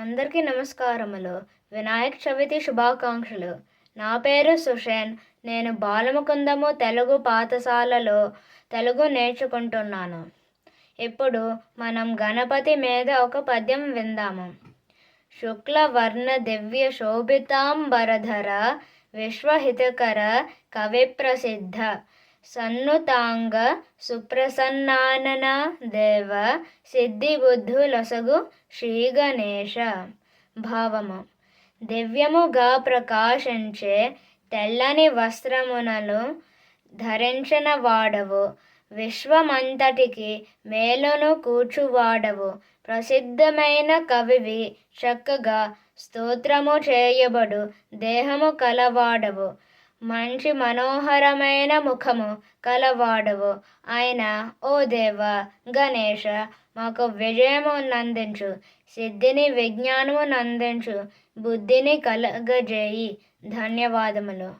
అందరికీ నమస్కారములు. వినాయక చవితి శుభాకాంక్షలు. నా పేరు సుషేన్. నేను బాలముకుందము తెలుగు పాఠశాలలో తెలుగు నేర్చుకుంటున్నాను. ఇప్పుడు మనం గణపతి మీద ఒక పద్యం విందాము. శుక్లవర్ణ దివ్య శోభితాంబరధర విశ్వహితకర కవి ప్రసిద్ధ సన్నుతాంగ సుప్రసన్నానన దేవ సిద్ధిబుద్ధులొసగు శ్రీ గణేశ భావము. దివ్యముగా ప్రకాశించే తెల్లని వస్త్రమునలు ధరించిన వాడవు. విశ్వమంతటికి మేలును కూర్చువాడవు ప్రసిద్ధమైన కవివి చక్కగా స్తోత్రము చేయబడు దేహము కలవాడవు. మంచి మనోహరమైన ముఖము కలవాడవు. ఆయన ఓ దేవ గణేష మాకు విజయము నందించు సిద్ధిని విజ్ఞానము నందించు బుద్ధిని కలగజేయి. ధన్యవాదములు.